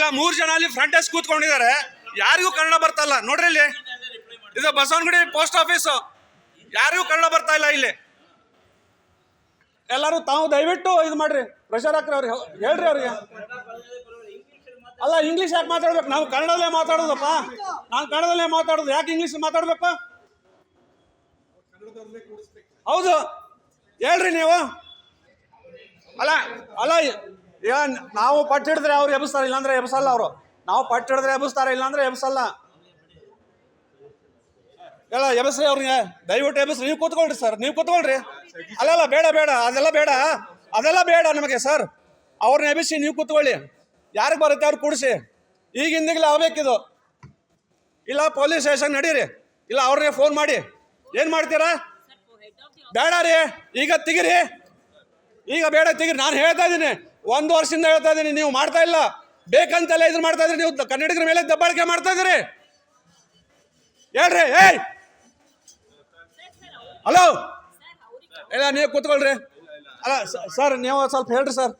ಇಲ್ಲ, ಮೂರು ಜನ ಅಲ್ಲಿ ಫ್ರಂಟ್ ಡೆಸ್ಕ್ ಕೂತ್ಕೊಂಡಿದ್ದಾರೆ. ಯಾರಿಗೂ ಕನ್ನಡ ಬರ್ತಾ ಇಲ್ಲ. ನೋಡ್ರಿ ಇಲ್ಲಿ. ಇದು ಬಸವನಗುಡಿ ಪೋಸ್ಟ್ ಆಫೀಸ್ ಯಾರಿಗೂ ಕನ್ನಡ ಬರ್ತಾ ಇಲ್ಲ ಇಲ್ಲಿ. ಎಲ್ಲರೂ ತಾವು ದಯವಿಟ್ಟು ಇದು ಮಾಡ್ರಿ. ಪ್ರೆಷರ್ ಹಾಕ್ರಿ ಅವ್ರಿಗೆ. ಹೇಳ್ರಿ ಅವ್ರಿಗೆ. ಅಲ್ಲ ಇಂಗ್ಲೀಷ್ ಯಾಕೆ ಮಾತಾಡ್ಬೇಕು? ನಾವು ಕನ್ನಡದಲ್ಲೇ ಮಾತಾಡೋದಪ್ಪ. ನಾನು ಕನ್ನಡದಲ್ಲೇ ಮಾತಾಡೋದು. ಯಾಕೆ ಇಂಗ್ಲೀಷ್ ಮಾತಾಡ್ಬೇಕು? ಹೌದು. ಹೇಳ್ರಿ ನೀವು. ಅಲ್ಲ ಅಲ್ಲ ಈಗ ನಾವು ಪಟ್ಟು ಹಿಡಿದ್ರೆ ಅವ್ರು ಎಬ್ಸ್ತಾರೆ ಇಲ್ಲಾಂದ್ರೆ ಎಬ್ಸಲ್ಲ ಅವರು. ನಾವು ಪಟ್ಟು ಹಿಡಿದ್ರೆ ಎಬ್ಸ್ತಾರೆ ಇಲ್ಲಾಂದ್ರೆ ಎಬ್ಸಲ್ಲ ಎಲ್ಲ ಎಬಸ್ರಿ ಅವ್ರಿಗೆ ದಯವಿಟ್ಟು ಎಬ್ಸ್ರಿ ನೀವು ಕೂತ್ಕೊಳ್ರಿ ಸರ್, ನೀವು ಕೂತ್ಕೊಳ್ರಿ. ಅಲ್ಲಲ್ಲ ಬೇಡ ಬೇಡ, ಅದೆಲ್ಲ ಬೇಡ. ಅದೆಲ್ಲ ಬೇಡ ನಮಗೆ ಸರ್. ಅವ್ರನ್ನ ಎಬ್ಬಿಸಿ, ನೀವು ಕೂತ್ಕೊಳ್ಳಿ. ಯಾರಿಗೆ ಬರುತ್ತೆ ಅವ್ರು ಕೂಡಿಸಿ. ಈಗ ಹಿಂದಿಗ್ಲೇ ಆಗ್ಬೇಕಿದು. ಇಲ್ಲ, ಪೊಲೀಸ್ ಸ್ಟೇಷನ್ ನಡೀರಿ. ಇಲ್ಲ, ಅವ್ರಿಗೆ ಫೋನ್ ಮಾಡಿ. ಏನು ಮಾಡ್ತೀರಾ? ಬೇಡ ರೀ. ಈಗ ತೆಗಿರಿ. ಈಗ ಬೇಡ, ತೆಗಿರಿ. ನಾನು ಹೇಳ್ತಾ ಇದ್ದೀನಿ. ಒಂದು ವರ್ಷದಿಂದ ಹೇಳ್ತಾ ಇದ್ದೀನಿ, ನೀವು ಮಾಡ್ತಾ ಇಲ್ಲ. ಬೇಕಂತೆಲ್ಲ ಇದು ಮಾಡ್ತಾ ಇದ್ರಿ, ನೀವು ಕನ್ನಡಿಗರ ಮೇಲೆ ದಬ್ಬಾಳಿಕೆ ಮಾಡ್ತಾ ಇದ್ದೀರಿ. ಹೇಳ್ರಿ, ಏಯ್! ಹಲೋ? ಇಲ್ಲ, ನೀವು ಕೂತ್ಕೊಳ್ರಿ. ಅಲ್ಲ ಸರ್, ನೀವು ಸ್ವಲ್ಪ ಹೇಳ್ರಿ ಸರ್.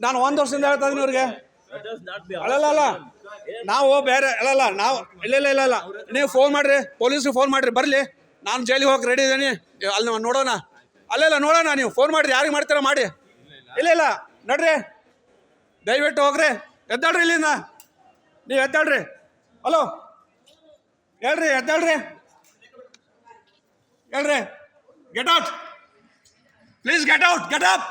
ನಾನು ಒಂದು ವರ್ಷದಿಂದ ಹೇಳ್ತಾ ಇದ್ದೀನಿ ಅವ್ರಿಗೆ. ಅಲ್ಲಲ್ಲ ಅಲ್ಲ ನಾವು ಬೇರೆ ಅಲ್ಲಲ್ಲ ನಾವು, ಇಲ್ಲ ಇಲ್ಲ ಇಲ್ಲ ಇಲ್ಲ. ನೀವು ಫೋನ್ ಮಾಡ್ರಿ ಪೊಲೀಸ್ಗೆ ಫೋನ್ ಮಾಡ್ರಿ, ಬರಲಿ. ನಾನು ಜೈಲಿಗೆ ಹೋಗಿ ರೆಡಿ ಇದ್ದೀನಿ. ಅಲ್ಲಿ, ನೋಡೋಣ. ಅಲ್ಲೆಲ್ಲ ನೋಡೋಣ, ನೀವು ಫೋನ್ ಮಾಡಿರಿ, ಯಾರಿಗೆ ಮಾಡ್ತೀರಾ ಮಾಡಿ. ಇಲ್ಲ ಇಲ್ಲ. ನಡ್ರಿ. ದಯವಿಟ್ಟು ಹೋಗ್ರಿ. ಎದ್ದಾಳ್ರಿ ಇಲ್ಲಿಂದ. ನೀವು ಎದ್ದಾಳ್ರಿ. ಹಲೋ. ಹೇಳ್ರಿ, ಎದ್ದಾಳ್ರಿ. ಹೇಳ್ರಿ. Get out please get out get up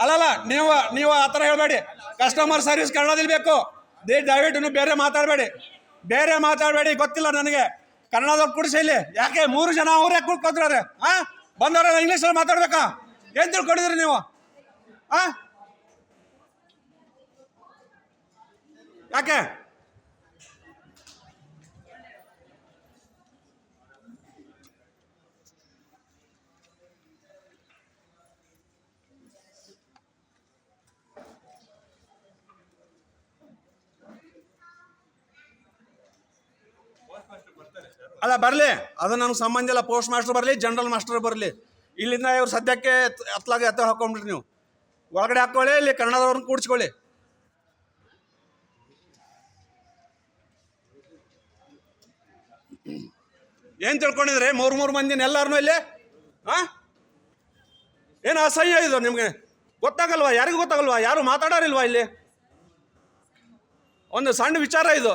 ಅಲ್ಲಲ್ಲ ನೀವು ನೀವು ಆ ಥರ ಹೇಳಬೇಡಿ. ಕಸ್ಟಮರ್ ಸರ್ವಿಸ್ ಕನ್ನಡದಲ್ಲಿ ಬೇಕು. ದೇ, ದಯವಿಟ್ಟು ನೀವು ಬೇರೆ ಮಾತಾಡಬೇಡಿ. ಬೇರೆ ಮಾತಾಡಬೇಡಿ, ಗೊತ್ತಿಲ್ಲ ನನಗೆ. ಕನ್ನಡದವ್ರು ಕುಡಿಸಿ ಇಲ್ಲಿ. ಯಾಕೆ ಮೂರು ಜನ ಅವರೇ ಕೂತ್ಕೊಂಡ್ರೆ ಹಾ ಬಂದವರೆಲ್ಲ ಇಂಗ್ಲೀಷಲ್ಲಿ ಮಾತಾಡ್ಬೇಕಾ? ಏನು ತಿಳ್ಕೊಂಡಿದ್ರಿ ನೀವು? ಆ? ಯಾಕೆ? ಅಲ್ಲ, ಬರಲಿ. ಅದು ನನಗೆ ಸಂಬಂಧ ಇಲ್ಲ. ಪೋಸ್ಟ್ ಮಾಸ್ಟರ್ ಬರಲಿ ಜನರಲ್ ಮಾಸ್ಟರ್ ಬರಲಿ. ಇಲ್ಲಿಂದ ಇವ್ರು ಸದ್ಯಕ್ಕೆ ಹತ್ತಲಾಗ ಎತ್ತ ಹಾಕೊಂಡ್ಬಿಟ್ರಿ ನೀವು. ಒಳಗಡೆ ಹಾಕೊಳ್ಳಿ ಇಲ್ಲಿ ಕನ್ನಡದವ್ರನ್ನ ಕೂಡಿಸ್ಕೊಳ್ಳಿ. ಏನ್ ತಿಳ್ಕೊಂಡಿದ್ರೆ? ಮೂರು ಮೂರು ಮಂದಿನ ಎಲ್ಲಾರನು ಇಲ್ಲಿ? ಹಾ ಏನು ಅಸಹ್ಯ ಇದು ನಿಮಗೆ? ಗೊತ್ತಾಗಲ್ವಾ? ಯಾರಿಗೂ ಗೊತ್ತಾಗಲ್ವಾ? ಯಾರು ಮಾತಾಡೋರಿಲ್ವಾ ಇಲ್ಲಿ? ಒಂದು ಸಣ್ಣ ವಿಚಾರ ಇದು.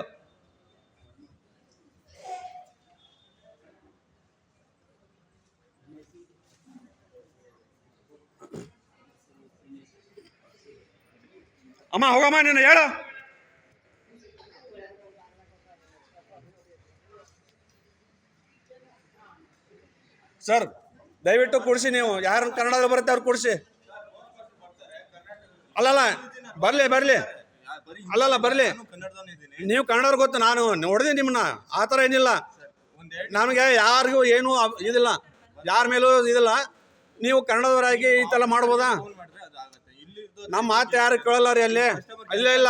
ಅಮ್ಮ, ಹೋಗಮ್ಮ ನೀನು ಹೇಳು. ಸರ್, ದಯವಿಟ್ಟು ಕೊಡಿಸಿ ನೀವು. ಯಾರು ಕನ್ನಡದಲ್ಲಿ ಬರುತ್ತೆ ಅವ್ರು ಕೊಡಿಸಿ. ಅಲ್ಲಲ್ಲ, ಬರಲಿ ಬರಲಿ. ಅಲ್ಲಲ್ಲ, ಬರಲಿ. ನೀವು ಕನ್ನಡವ್ರು ಗೊತ್ತು, ನಾನು ನೋಡಿದೆ ನಿಮ್ಮನ್ನ. ಆ ಥರ ಏನಿಲ್ಲ. ನನಗೆ ಯಾರಿಗೂ ಏನೂ ಇದಿಲ್ಲ. ಯಾರ ಮೇಲೂ ಇದಿಲ್ಲ. ನೀವು ಕನ್ನಡದವರಾಗಿ ಈ ಥರ ಮಾಡ್ಬೋದಾ? ನಮ್ಮ ಮಾತು ಯಾರು ಕೇಳಲ್ಲ ರೀ ಅಲ್ಲಿ? ಇಲ್ಲ ಇಲ್ಲ.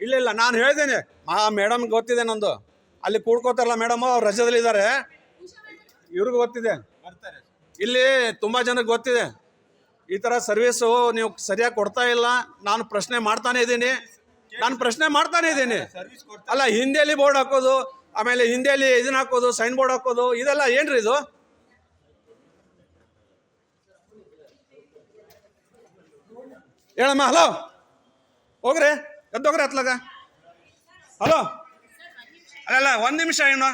ಇಲ್ಲ ಇಲ್ಲ. ನಾನು ಹೇಳ್ತೀನಿ. ಆ ಮೇಡಮ್ ಗೊತ್ತಿದೆ ನಂದು. ಅಲ್ಲಿ ಕೂಡ್ಕೋತಾರಲ್ಲ ಮೇಡಮ್, ಅವ್ರು ರಜದಲ್ಲಿ ಇದ್ದಾರೆ. ಇವ್ರಿಗೂ ಗೊತ್ತಿದೆ. ಇಲ್ಲಿ ತುಂಬ ಜನಕ್ಕೆ ಗೊತ್ತಿದೆ. ಈ ಥರ ಸರ್ವಿಸು ನೀವು ಸರಿಯಾಗಿ ಕೊಡ್ತಾ ಇಲ್ಲ. ನಾನು ಪ್ರಶ್ನೆ ಮಾಡ್ತಾನೆ ಇದ್ದೀನಿ. ನಾನು ಪ್ರಶ್ನೆ ಮಾಡ್ತಾನೆ ಇದ್ದೀನಿ. ಅಲ್ಲ, ಹಿಂದಿಯಲ್ಲಿ ಬೋರ್ಡ್ ಹಾಕೋದು, ಆಮೇಲೆ ಹಿಂದಿಯಲ್ಲಿ ಇದನ್ನ ಹಾಕೋದು ಸೈನ್ ಬೋರ್ಡ್ ಹಾಕೋದು, ಇದೆಲ್ಲ ಏನ್ರಿ ಇದು? ಹೇಳಮ್ಮ, ಹಲೋ? ಹೋಗ್ರಿ ಎದ್ದೋಗ್ರಿ ಹತ್ಲಾಗ. ಹಲೋ? ಅಲ್ಲಲ್ಲ, ಒಂದು ನಿಮಿಷ ಏನು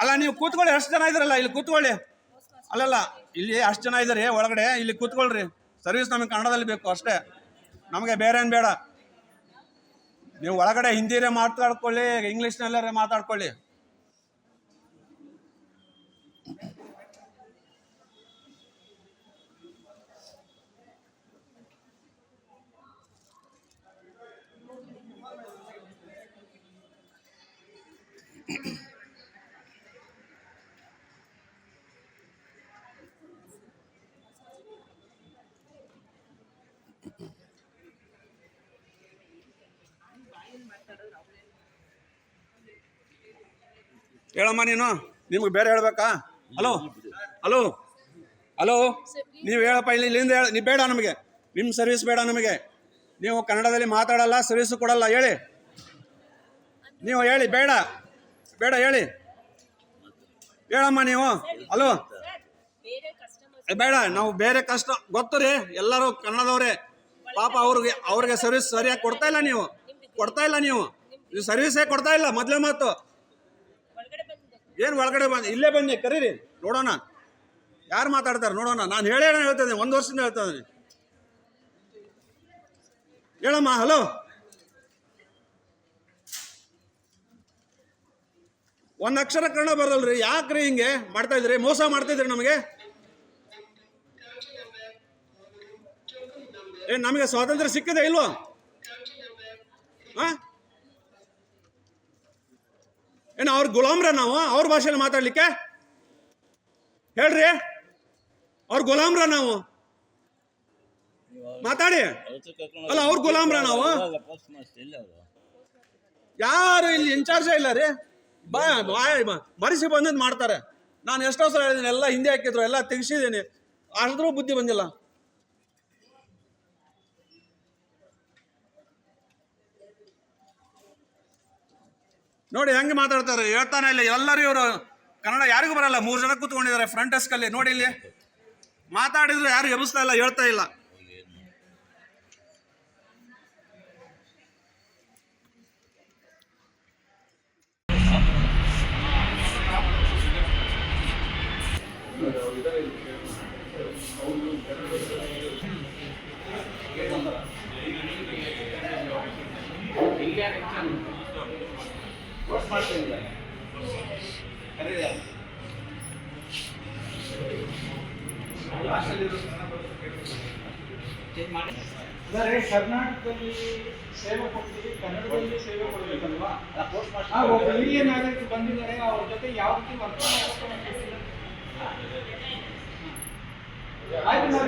ಅಲ್ಲ, ನೀವು ಕೂತ್ಕೊಳ್ಳಿ, ಅಷ್ಟು ಜನ ಇದ್ರಲ್ಲ, ಇಲ್ಲಿ ಕೂತ್ಕೊಳ್ಳಿ. ಅಲ್ಲಲ್ಲ, ಇಲ್ಲಿ ಅಷ್ಟು ಜನ ಇದ್ದಾರೆ, ಒಳಗಡೆ, ಇಲ್ಲಿ ಕೂತ್ಕೊಳ್ರಿ. ಸರ್ವಿಸ್ ನಮಗೆ ಕನ್ನಡದಲ್ಲಿ ಬೇಕು ಅಷ್ಟೇ. ನಮಗೆ ಬೇರೆ ಏನು ಬೇಡ. ನೀವು ಒಳಗಡೆ ಹಿಂದಿರೇ ಮಾತಾಡ್ಕೊಳ್ಳಿ ಇಂಗ್ಲೀಷ್ನಲ್ಲೇ ಮಾತಾಡ್ಕೊಳ್ಳಿ. ಹೇಳಮ್ಮ ನೀನು? ನಿಮ್ಗೆ ಬೇರೆ ಹೇಳ್ಬೇಕಾ? ಹಲೋ? ಹಲೋ? ಹಲೋ? ನೀವು ಹೇಳಪ್ಪ, ಇಲ್ಲಿ ಇಲ್ಲಿಂದ ಹೇಳಿ ನೀವು ಬೇಡ ನಮಗೆ. ನಿಮ್ಮ ಸರ್ವಿಸ್ ಬೇಡ ನಮಗೆ. ನೀವು ಕನ್ನಡದಲ್ಲಿ ಮಾತಾಡಲ್ಲ, ಸರ್ವಿಸು ಕೊಡಲ್ಲ, ಹೇಳಿ. ನೀವು ಹೇಳಿ, ಬೇಡ. ಬೇಡ, ಹೇಳಿ. ಹೇಳಮ್ಮ ನೀವು. ಹಲೋ? ಬೇಡ, ನಾವು ಬೇರೆ ಕಷ್ಟ, ಗೊತ್ತು ರೀ, ಎಲ್ಲರೂ ಕನ್ನಡದವ್ರೆ. ಪಾಪ ಅವ್ರಿಗೆ ಅವ್ರಿಗೆ ಸರ್ವಿಸ್ ಸರಿಯಾಗಿ ಕೊಡ್ತಾ ಇಲ್ಲ ನೀವು. ಕೊಡ್ತಾ ಇಲ್ಲ ನೀವು ಸರ್ವಿಸೇ ಕೊಡ್ತಾ ಇಲ್ಲ, ಮೊದಲೇ ಮಾತು. ಏನು ಒಳಗಡೆ ಬಂದು ಇಲ್ಲೇ ಬನ್ನಿ, ಕರೀರಿ. ನೋಡೋಣ. ಯಾರು ಮಾತಾಡ್ತಾರೆ ನೋಡೋಣ. ನಾನು ಹೇಳೇ ಹೇಳ್ತಾ ಇದ್ದೀನಿ. ಒಂದು ವರ್ಷದಿಂದ ಹೇಳ್ತಾ ಹೇಳಮ್ಮ, ಹಲೋ. ಒಂದು ಅಕ್ಷರ ಕನ್ನಡ ಬರಲ್ರಿ ಯಾಕ್ರಿ ಹಿಂಗೆ ಮಾಡ್ತಾ ಇದ್ರಿ? ಮೋಸ ಮಾಡ್ತಾ ಇದ್ರಿ ನಮಗೆ? ಏ, ನಮಗೆ ಸ್ವಾತಂತ್ರ್ಯ ಸಿಕ್ಕಿದೆ ಇಲ್ವೋ? ಹಾ ಏನು ಅವ್ರ ಗುಲಾಮ್ರ ನಾವು? ಅವ್ರ ಭಾಷೆಯಲ್ಲಿ ಮಾತಾಡಲಿಕ್ಕೆ? ಹೇಳ್ರಿ. ಅವ್ರ ಗುಲಾಮ್ರ ನಾವು? ಮಾತಾಡಿ. ಅಲ್ಲ, ಅವ್ರ ಗುಲಾಮ್ರ ನಾವು? ಯಾರು ಇಲ್ಲಿ ಇನ್ಚಾರ್ಜ್ ಇಲ್ಲ ರೀ. ಬಾ ಮರೆಸಿ ಬಂದದ್ದು ಮಾಡ್ತಾರೆ. ನಾನು ಎಷ್ಟೋ ಸಲ ಹೇಳಿದ್ದೀನಿ ಎಲ್ಲ ಹಿಂದೆ ಹಾಕಿದ್ರು, ಎಲ್ಲ ತೆಗಿಸಿದ್ದೀನಿ ಆದ್ರೂ ಬುದ್ಧಿ ಬಂದಿಲ್ಲ. ನೋಡಿ ಹೆಂಗೆ ಮಾತಾಡ್ತಾರೆ, ಹೇಳ್ತಾನೆ ಇಲ್ಲ ಎಲ್ಲರೂ ಇವರು. ಕನ್ನಡ ಯಾರಿಗೂ ಬರಲ್ಲ, ಮೂರು ಜನ ಕೂತ್ಕೊಂಡಿದ್ದಾರೆ ಫ್ರಂಟ್ ಡೆಸ್ಕ್ ಅಲ್ಲಿ. ನೋಡಿ ಇಲ್ಲಿ. ಮಾತಾಡಿದ್ರು ಯಾರು ಎಬ್ಬಿಸ್ತಾ ಇಲ್ಲ, ಹೇಳ್ತಾ ಇಲ್ಲ. ಅಂದರೆ ಕರ್ನಾಟಕದಲ್ಲಿ ಸೇವೆ ಕೊಡ್ತೀವಿ ಕನ್ನಡದಲ್ಲಿ ಸೇವೆ ಕೊಡಬೇಕಲ್ವಾ? ಆ ಒಬ್ಬ ಹಿರಿಯ ನಾಗರಿಕರು ಬಂದಿದ್ದಾರೆ ಅವ್ರ ಜೊತೆ ಯಾವ ರೀತಿ ವರ್ತನೆ. ಆಯ್ತು ನಾವು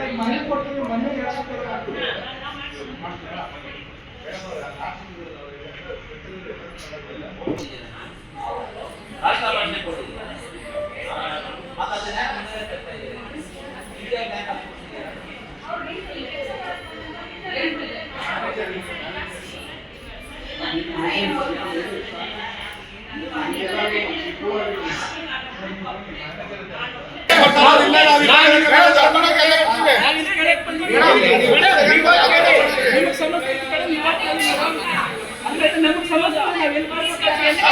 ರಾಷ್ಟ್ರ ಮನೆ ಕೊಡ್ತೀವಿ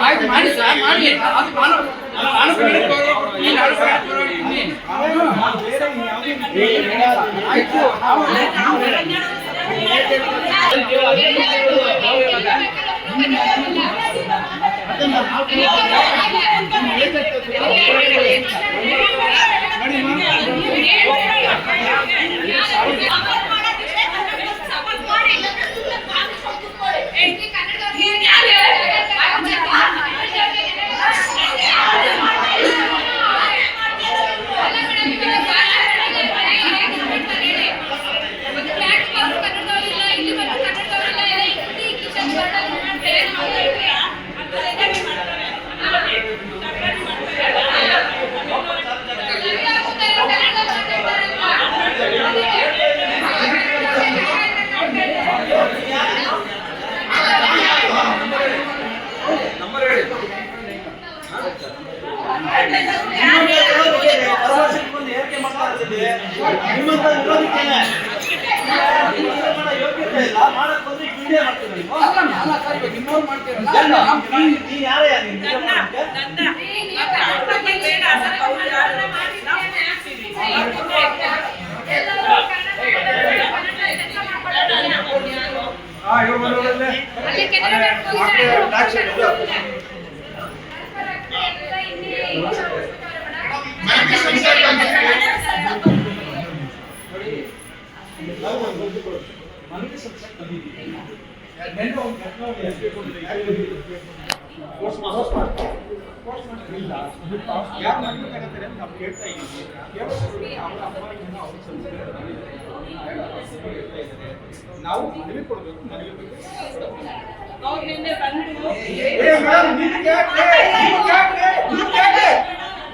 ಆಯ್ತು ಮಾಡಿ ಸರ್ ಮಾಡಿ ಅದು ನಾನು ಆಯ್ತು ಸಾಕು ಮಾಡ್ತಾ ಇದ್ದೀವಿ ನಿಮ್ಮಂತ ವಿರೋಧಿಕೇನೆ ಯೋಗ್ಯತೆ ಇಲ್ಲ ಮಾಡಕ್ ಬಂದ್ರೆ ವಿಡಿಯೋ ಮಾಡ್ತೀವಿ ನೀವು ನೀನ್- ಯಾರೇ ನೀನ್ ವಿಡಿಯೋ ಮಾಡೋಕ್ಕೆ? ಹಾ ಇವ್ರು ಬರೋದ್ರಲ್ಲೇ ಮನವಿ ಸಲ್ಲಿಸಕ್ಕೆ ಬಂದಿದ್ದೀವಿ ನೆನ್ನೆ ಒಂದು ಘಟನೆ ಎಸ್ ಪಿ ಪೋಸ್ಟ್ ಮಾಡಿ ಪೋಸ್ಟ್ ಮಾಡಿಲ್ಲ ಯಾರು ಮನವಿ ತಗೋತಾರೆ ಅಂತ ನಾವು ಕೇಳ್ತಾ ಇದ್ದೀವಿ ಕೇಳಿಸ್ಕೊಂಡು ಅವ್ರ ಅಪ್ಪ ಏನೋ ಅವ್ರು ಸಲ್ಲಿಸಿದ್ದಾರೆ ನಾವು ಮನವಿ ಕೊಡಬೇಕು ಮನವಿ ಬಗ್ಗೆ ಏ ಮೇಡಮ್ ನಿಮ್ಗೆ ಯಾಕೆ ನಿಮ್ಗೆ ಯಾಕೆ ನಿಮ್ಗೆ ಯಾಕೆ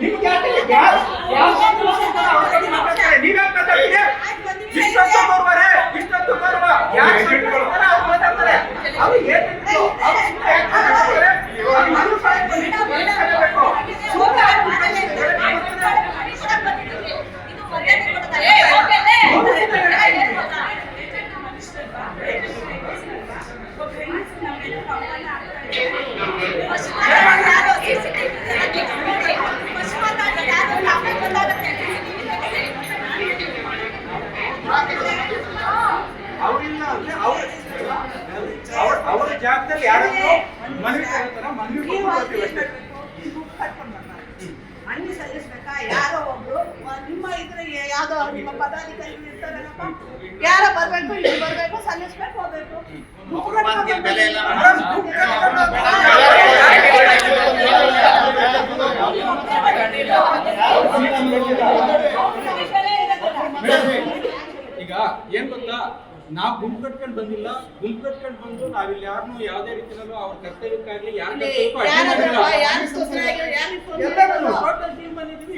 ನಿಮ್ಗೆ ಯಾಕೆ ಗ್ಯಾಸ್ ಗ್ಯಾಸ್ ಹಾಕ್ಸ್ಕೊಂಡ್ರೆ ಅವ್ರ ಬಗ್ಗೆ ಮಾತಾಡ್ತಾರೆ ನೀವ್ಯಾಕೆ ಮಾತಾಡ್ತೀರಿ ಇಷ್ಟೊತ್ತು ಬರುವರೆ ಇಷ್ಟೊತ್ತು ಬರುವ ಯಾಕೆ ಸಂತೋಷಪಡ್ತಾರೆ ಅವ್ರು ಮಾತಾಡ್ತಾರೆ ಅವ್ರು ಏನ್ ಹೇಳ್ಬೇಕು? ಅವ್ರು ಸುಮ್ನೆ ಯಾಕೆ ಮಾತಾಡ್ತಾರೆ? ಅವ್ರು ಮನವಿ ಸಹಾಯ ಬಂದಿದ್ದು ಮನವಿ ಕಲಿಬೇಕು. ಅವ್ರಿಲ್ಲ ಅಂದ್ರೆ ಅವ್ರ ಅವ್ರ ಅವರ ಜಾಗದಲ್ಲಿ ಮನವಿ ಮನವಿ ಬರ್ತೀವಿ ಅಷ್ಟೇ. ಸಲ್ಲಿಸ್ಬೇಕಾ? ಯಾರೋ ಒಬ್ರು. ನಿಮ್ಮ ಇದ್ರೆ ಯಾವ್ದೋ ನಿಮ್ಮ ಪದಾಧಿಕಾರಿಗಳು ಇರ್ತಾರಲ್ಲಪ್ಪ. ಯಾರೋ ಬರ್ಬೇಕು ಇಲ್ಲಿ ಬರ್ಬೇಕು ಸಲ್ಲಿಸ್ಬೇಕು ಹೋಗ್ಬೇಕು. ಈಗ ಏನ್ ಗೊತ್ತಾ? ನಾವು ಗುಂಪು ಕಟ್ಕೊಂಡು ಬಂದಿಲ್ಲ. ಗುಂಪು ಕಟ್ಕೊಂಡು ಬಂದು ನಾವಿಲ್ಲಿ ಯಾರನ್ನೂ ಯಾವುದೇ ರೀತಿಯಲ್ಲೂ ಅವ್ರ ಕರ್ತವ್ಯಕ್ಕಾಗಲಿ ಯಾರ ಟೋಟಲ್ ಟೀಮ್ ಬಂದಿದ್ದೀವಿ